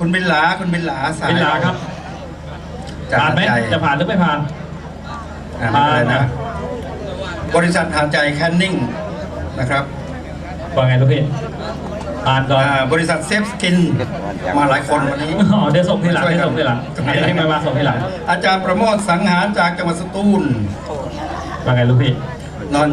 คุณบินหลาคุณบินหลาสายเป็นลาครับจากผ่านไหมหดใหญ่จะผ่านหรือไม่ผ่าน อ่าไม่เป็นไรผ่านนะ นะ บริษัทหาดใจแคนนิ่งนะครับว่าไงลูกพี่ผ่านก่อนอ่าบริษัทเซฟสกินมาหลายคนวันนี้ อ๋อเดี๋ยวส่งทีหลังเดี๋ยวส่งทีหลังเดี๋ยวให้มามาส่งทีหลังอาจารย์ประโมทสังหารจากจังหวัดสตูล ว่าไงลูกพี่ นอน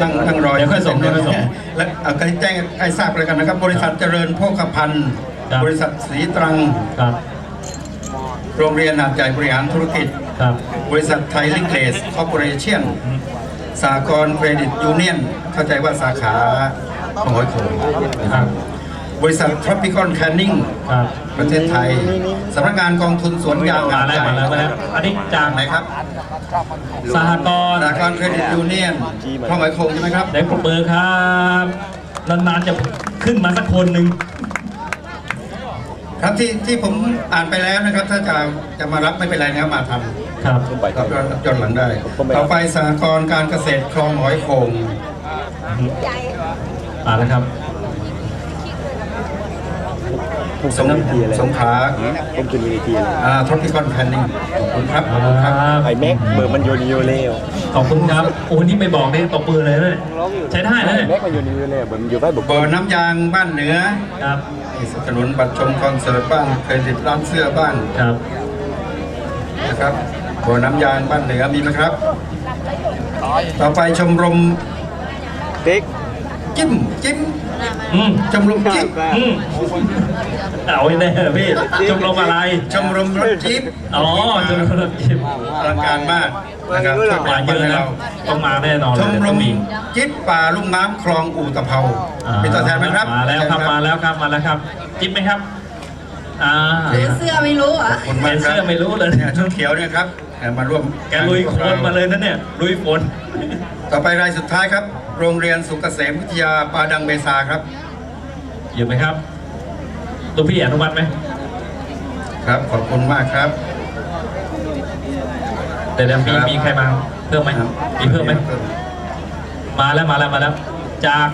นั่งนั่งรอเดี๋ยวค่อยส่งเดี๋ยวค่อยส่ง และเอาก็แจ้งให้ทราบเลยกันนะครับ บริษัทเจริญโภคภัณฑ์ครั บบริษัทสีตรัง ครับ โรงเรียนหาดใหญ่บริหารธุรกิจ ครับ บริษัทไทยลิงเกสคอร์ปอเรชั่นสากลเครดิตยูเนียน เข้าใจว่าสาขาของหอยโขงครับ บริษัท Tropical Canning ครับ ประเทศไทยสำนักงานกองทุนสวนยางมาหาดแล้วใหญ่มาแล้วมาแล้วอันนี้จากไหนครับสหกรณ์สากลเครดิตยูเนียนคลองหอยโขงใช่ไหมครับได้ปรบมือครับ นานๆจะขึ้นมาสักคนหนึ่ง ครับที่ที่ผมอ่านไปแล้วนะครับ ถ้าจะจะมารับไม่เป็นไรนะครับมาทันครับครับย้อนย้อนหลังได้ต่อไปสหกรณ์การเกษตรคลองหอยโขงมาแล้วครับสงสงขลาผมขึ้นเวทีเลยอ่า Tropical Canning ขอบคุณครับขอบคุณครับไอ้แม็กเบอร์มันโยนิโยเล่ ขอบคุณครับโอ้นี่ไม่บอกนี่ตบมือเลยนะเนี่ยใช้ได้นะเนี่ยแม็กมันโยนิโยเล่เบอร์มันอยู่ใต้บุกบ่อน้ำยางบ้านเหนือครับที่สนับสนุนบัตรชมคอนเสิร์ตบ้างเครดิตร้านเสื้อบ้างครับนะครับบ่อน้ำยางบ้านเหนือมีไหมครับ ต่อไปชมรมเด็กจิ้มจิ้ม อืมชมรมจิ๊บอืมเอาแน่ๆพี่ชมรมอะไร ชมรมรถจิ๊บอ๋อชมรมรถจิ๊บอลังการมากนะครับช่วยมาแบ่งเยปันอะให้นะเราต้องมาแน่นอนชเลยมรต้อมงมีจิ๊บป่าลุ่มน้ำคลองอู่ตะเภาอ่าเป็นตัวแทนไหมครับ มาแล้วครับมาแล้วครับมาแล้วครับ จิ๊บไหมครับอ่าซื้อเสื้อไม่รู้เหรอขอบคุณเห็มากนครัเสื้อบไม่รู้เลยเนี่ยชุดเขียวเนี่ยครับเอ่อมาร่วมแกลุยโคลนมาเลยนะเนี่ยลุยฝนต่อไปรายสุดท้ายครับ โรงเรียนสุกเกษมวิทยาปาดังเบซาครับ อยู่ไหมครับตัวพี่อนุมัติไหมครับ ขอบคุณมากครับ แต่เดี๋ยวมีครับมีใครมาเพิ่มไหมมีเพิ่มไหมมาแล้วมาแล้วมาแล้ว จาก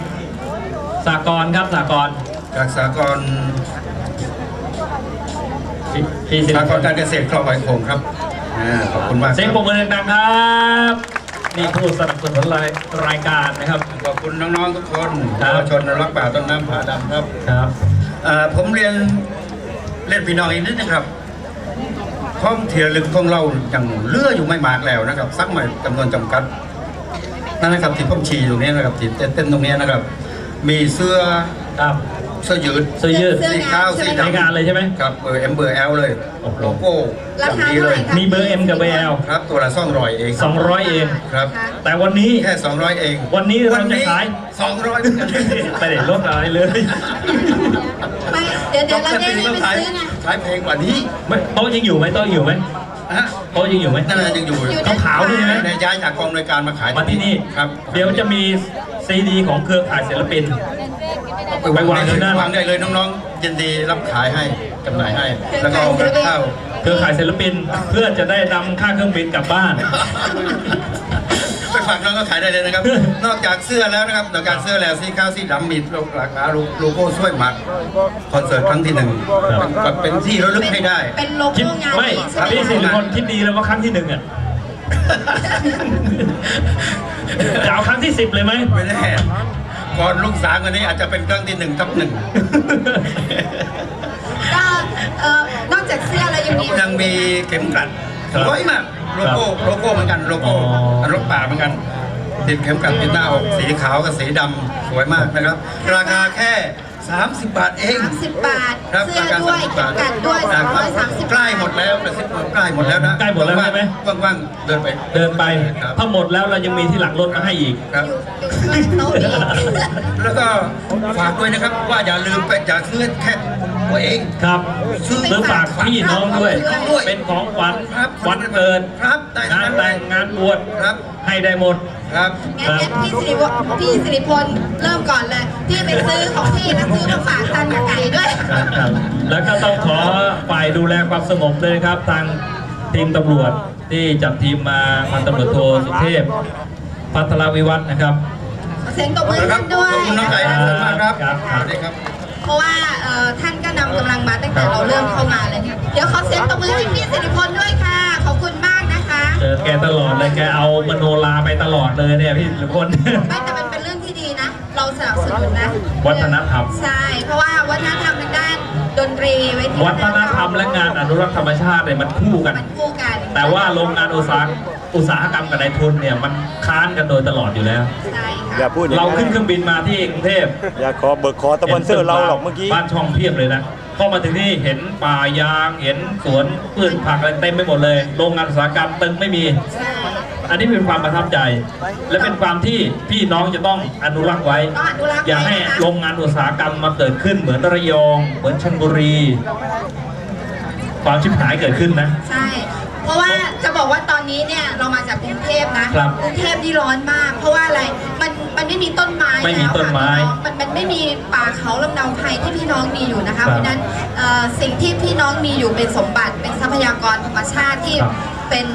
สากลครับสากลจากสากลพี่พี่สิริสากพลลการเกษตรคลองหอยโขงครับอ่าขอบคุณมากคเสียงรับปรบมือดังๆครับ นี่ผู้สนับสนุนรายรายการนะครับ ขอบคุณน้องๆทุกคนครัเยาบวชนรักป่าต้นน้ำผาดำครับครับอ่าผมเรียนเล่นพี่น้องอีกนิดนะครับท่องเที่ยวลึกของเราอย่างเหลืออยู่ไม่มากแล้วนะครับสักหน่อยจำนวนจำกัดนั่นนะครับที่ผมชี้ตรงนี้นะครับที่เต้นๆตรงนี้นะครับ มีเสื้อครับ เสื้อยืดเสื้อยืด เสื้อสีขาวสีใช้ดำงานเลยใช่ไหม ครับเบอร์เอ็มเบอร์เอลเลยโอ้โห โลโก้อย่างดีเลยราคาเท่าไหร่คะมีเบอร์ M กับเบอร์ L ครับตัวละสองร้อยเอง200 เอง ครับแต่วันนี้ แค่สองร้อยเองวันนี้เราจะขาย สองร้อยไม่ได้ลดอะไรเลยไม่เดี๋ยวเดี๋ยวเราได้ต้ไปองขายซื้อไง ขายเพลงกว่านี้ไม่โต๊ะยังอยู่ไหมโต๊ะยังอยู่ไหมฮะโต๊ะยังอยู่ไหม นั่นแหละยังอยู่อยู่ ขาวขาวๆนี่ใช่ไหม ในย้ายจากกองโดยการมาขายมาที่นี่ ครับเดี๋ยวจะมีซีดีของเครือข่ายศิลปิน ไปวางไปวางได้ที่นั่นวางได้เลยน้องๆยินดีรับขายให้จำหน่ายให้ แล้วก็เอาเงินเข้าเครือข่ายศิลปินเพื่อจะได้นำค่าเครื่องบินกลับบ้านไปฝากน้องก็ขายได้เลยนะครับ นอกจากเสื้อแล้วนะครับนอกจากเสื้อแล้วสีขาวสีดำมีราคาโลโก้ช่วยหมักคอนเสิร์ตครั้งที่หนึ่งครับเป็นที่ระลึกให้ได้ เป็นโลคิดโก้งานไม่อีกใช่ไหมพี่สิริคะพลคิดดีแล้วว่าครั้งที่หนึ่งอะจะเอาครั้งที่สิบเลยไหมไม่แน่ ก่อนลูกสาวคนนี้อาจจะเป็นครั้งที่หนึ่งทับหนึ่ง ก็เอ่อนอกจากเสื้อแล้วยังมียังมีเข็มกลัดครับสวยมากโลโก้โลโก้เหมือนกันโลโก้อ๋ออั นรถป่าเหมือนกัน ติดเข็มกลัดติดหน้าอกสีขาวกับสีดำสวยมากนะครับ ราคาแค่ 30 บาทเองสามสิบบาท ครับเสื้อราคาด้วย30เข็บามทกลัดด้วยสคอรังบร้อยสามสิบใกล้หมดแล้วกระซิบใกล้หมดแล้วนะใกล้หมดแล้วใช่ไหม ว่างๆเดินไปเดินไป ครับถ้าหมดแล้วเรายังมีที่หลังรถมาให้อีก ครับ อยู่อยู่ข้างโต๊ะนี้ แล้วก็ฝากด้วยนะครับว่าอย่าลืมไปอย่าซื้อแค่ตัวเอง ครับซื้อซื้อฝากพี่น้องด้วย ด้วยเป็นของขวัญครับวันเกิดครับได้ทั้งานนั้นแต่งงานบวชครับ ให้ได้หมด ครับ งั้นงั้นพี่สิริพลพี่สิริพลเริ่มก่อนเลย พี่ไปซื้อของพี่แล้วซื้อมาฝากตันกับไก่ด้วย ครับครับแล้วก็ต้องขอฝ่ายดูแลความสงบเลยครับ ทางทีมตำรวจ ที่จัดทีมมาพันตำรวจโทสุเทพ พัทรวิวัฒน์นะครับเสียงตบมือครัท่านด้วยขอบคุณน้องไก่ขอบคุณมากครับครับครับสวัสดีครับเพราะว่าเอ่อท่านก็นำกำลังมาตั้งแต่เราเริ่มเข้ามาเลยเนี่ยเดี๋ยวขอเสียงตบมือให้พี่สิริพลด้วยค่ะ ขอบคุณมากนะคะเจอแกตลอดเลยแกเอามโนราไปตลอดเลยเนี่ยพี่ทุกคนไม่แต่มันเป็นเรื่องที่ดีนะ เราสนับสนุนนะวัฒนธรรมใช่เพราะว่าวัฒนธรรมทางด้านดนตรีไว้ที่วัฒนธรรมและงานอนุรักษ์ธรรมชาติเนี่ยมันคู่กันมันคู่กัน แต่ว่าโรงงานอุตสาหอุตสาหกรรมกับนายทุนเนี่ยมันค้านกันโดยตลอดอยู่แล้ว ใช่อย่าค่ะพูดอย่างเรานั้นขึ้นเครื่องบินมาที่กรุงเทพ อย่าขอเบิกคอตะบอนเซอร์เราหรอกเมื่อกี้ บ้านช่องเพียบเลยนะพอมาถึงนี่เห็นป่ายาง เห็นสวนพืชผักอะไรเต็มไปหมดเลย โรงงานอุตสาหกรรมตึงไม่มี ใช่อันนี้เป็นความประทับใจ และเป็นความที่พี่น้องจะต้องอนุรักษ์ไว้ต้องอนุรักษ์อย่าให้ไว้นะคะโรงงานอุตสาหกรรมมาเกิดขึ้นเหมือนระยอง เหมือนชลบุรี ความชิบหายเกิดขึ้นนะ ใช่ เพราะว่าจะบอกว่าตอนนี้เนี่ยเรามาจากกรุงเทพนะครับกรุงเทพนี่ร้อนมาก เพราะว่าอะไรมันมันไม่มีต้นไม้ไม่มีแล้วต้นค่ะไม้พี่น้องมันมันไม่มีป่าเขาลำเนาไพรที่พี่น้องมีอยู่นะครัคะบเพราะฉะนั้นเอ่อสิ่งที่พี่น้องมีอยู่เป็นสมบัติเป็นทรัพยากรธรรมชาติที่ครับเป็น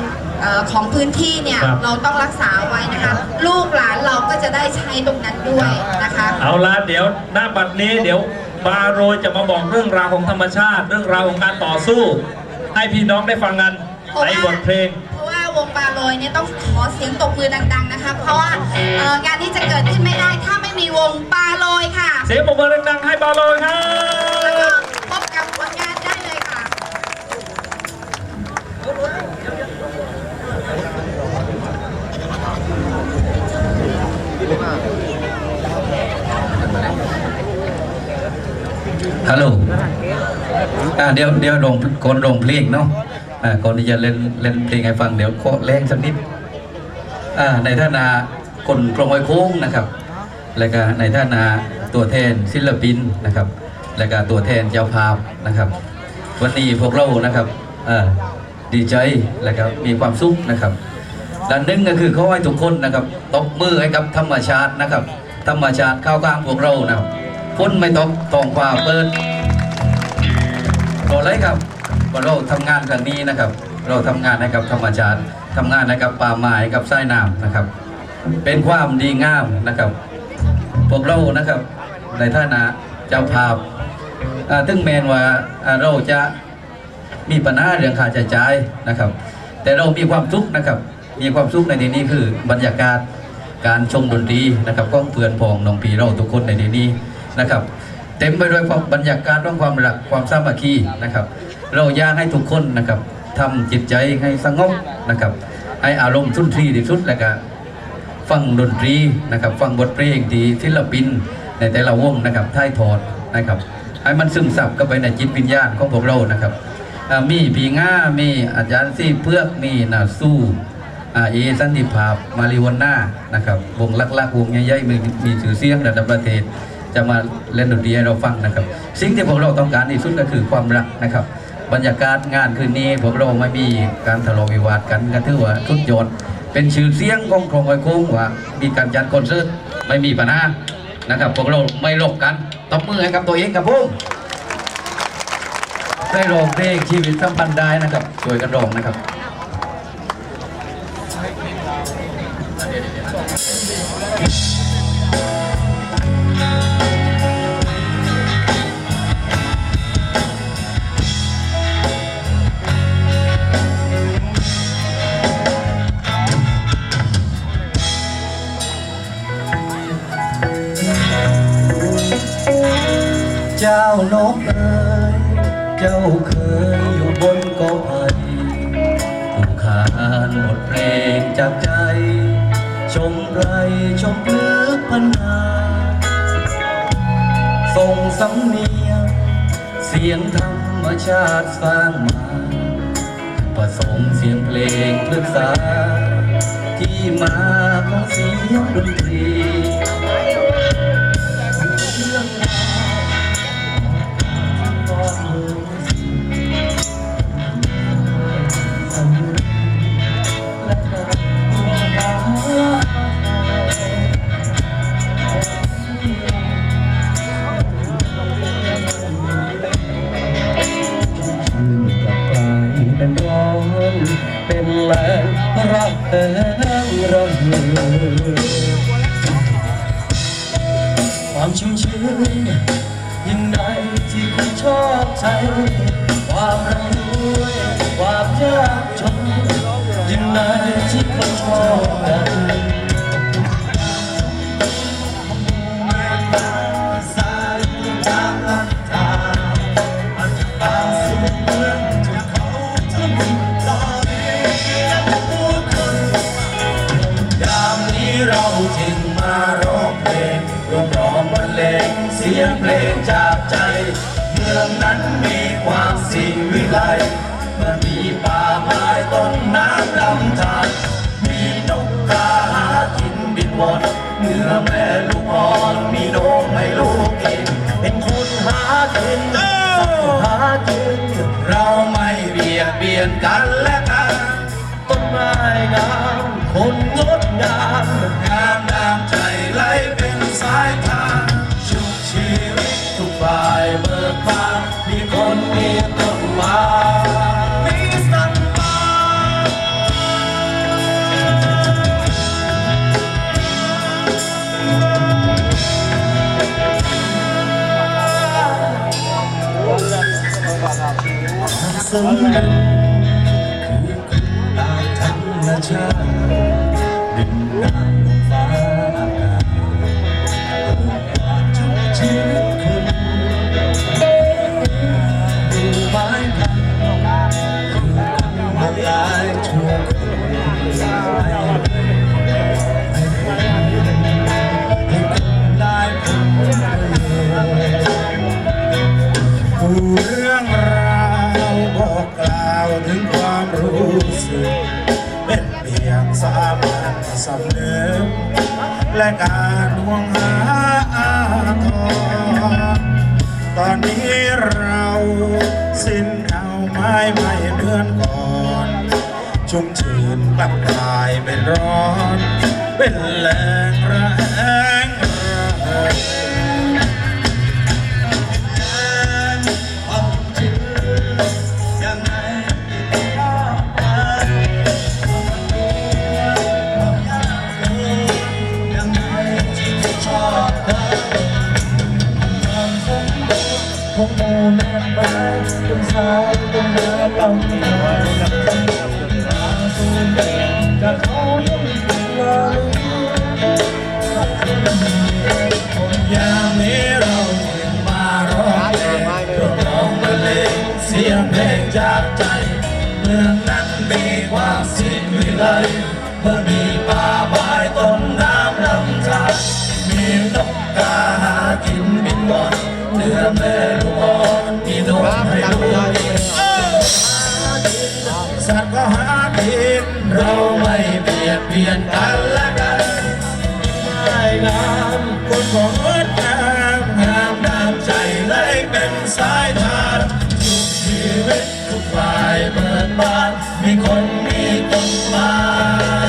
เอ่อของพื้นที่เนี่ยครับ เราต้องรักษาไว้นะคะ ลูกหลานเราก็จะได้ใช้ตรงนั้นด้วยนะคะ เอาละเดี๋ยวหน้าบัดนี้เดี๋ยวบาโรยจะมาบอกเรื่องราวของธรรมชาติ เรื่องราวของการต่อสู้ ให้พี่น้องได้ฟังกัน ในบทเพลง เพราะว่าวงปลาโรยเนี่ยต้องขอเสียงตบมือดัง ๆ นะคะ เพราะว่าเอ่องานที่จะเกิดขึ้นไม่ได้ ถ้าไม่มีวงปลาโรยค่ะ เสียงปรบมือดังๆให้บาโรยครัแล้วก็บพบกับผลงานได้เลยค่ะ ฮัลโหลอ่าเดี๋ยวเดี๋ยวลงก่อนลงเพลงเนาะอ่า ก่อนที่จะเล่นเล่นเพลงให้ฟังเดี๋ยวขอแรงสักนิดในฐานะคนกรงไว้โค้งนะครับ แล้วก็ในฐานะตัวแทนศิลปินนะครับ แล้วก็ตัวแทนเจ้าภาพนะครับ วันนี้พวกเรานะครับดีใจแล้วก็มีความสุขนะครับด้านหนึ่งก็คือเขาให้ทุกคนนะครับตบมือให้กับธรรมชาตินะครับ ธรรมชาติเข้ากลางพวกเรานะครับฝนไม่ตกท้องฟ้าเปิดต่อเลยครับ ว่าเราทำงานกันนี้นะครับ เราทำงานให้กับธรรมชาติทำงานให้กับป่าไม้กับไสายน้ำนะครับ เป็นความดีงามนะครับ พวกเรานะครับในฐานะเจ้าภาพอ่าถึงแมนว่าเราจะมีปัญหาเรื่องค่าใช้จ่ายนะครับ แต่เรามีความสุขนะครับ มีความสุขในที่นี้คือบรรยากาศการชมดนตรีนะครับของเพื่อนพองน้องพี่เราทุกคนในที่นี้นะครับ เต็มไปด้วยความบรรยากาศของความรักความสามัคคีนะครับ เราอยากให้ทุกคนนะครับทำจิตใจให้สงบนะครับให้อารมณ์สุนทรีย์ที่สุดแล้วก็ฟังดนตรีนะครับฟังบทเพลงที่ศิลปินในแต่ละวงนะครับถ่ายทอดนะครับให้มันซึมซับเข้าไปในจิตวิญญาณของพวกเรานะครับอ่ามีผีง่ามีอาจารย์ซี่เพือกมีนาสู้อาเอสันติภาพมาริวันนานะครับวงลักๆวงใหญ่ๆมีมีชื่อเสียงระดับประเทศจะมาเล่นดนตรีให้เราฟังนะครับ สิ่งที่พวกเราต้องการที่สุดก็คือความรักนะครับ บรรยากาศงานคืนนี้พวกเราไม่มีการทะเลาะวิวาทกันก็ถือว่าทุกยอดเป็นชื่อเสียงของโครงไว้โค้งว่า มีการจัดคอนเสิร์ตไม่มีปัญหานะครับพวกเราไม่หลบกันตบมือให้กับตัวเองครับผมได้ร้องเพลงชีวิตสัมพันธ์ได้นะครับช่วยกันร้องนะครับเานบทเพลงจากใจ ชมไรชมเลือกพันนาส่งสำเนียง เสียงธรรมชาติสร้างมาผสมเสียงเพลงพึกษา ที่มาของเสียงดนตรี ความร่ำรวยความยากจนยังไงที่คนชอบกันสายตาลับตาอันตาสูงเมืองจนเขาทั้งรอเรียนผู้คนยามนี้เราจึงมาร้องเพลงรวมร้องบรรเลงเสียงเพลงจาก มืองนั้นมีความสิ่งวิไลเมื่อมีป่าไม้ต้นน้ำลำธารมีนกกาหากินบินวอนเมื่อแม่ลูกอ่อนมีนมให้ลูกกิน เป็นคนหากินสัตว์หากิน เราไม่เบียดเบียนกันและกันต้นไม้งามคนงดงามงามดามใจไหลเป็นสายายเบิกบาน และการห่วงหาอาทรตอนนี้เราสิ้นเอาไม้ไม่เหมือนก่อน ชุ่มชื้นกลับกลายเป็นร้อน เป็น จนสายตรงน้ำลำธามาสู่แดนจากเขายังลอยยามนี้เราจึงมาร้องเพลงเพื่อร้องบรรเลงเสียงเพลงจากใจ เมืองนั้นมีความสิวิไล บ้านมีคนมีต้นไม้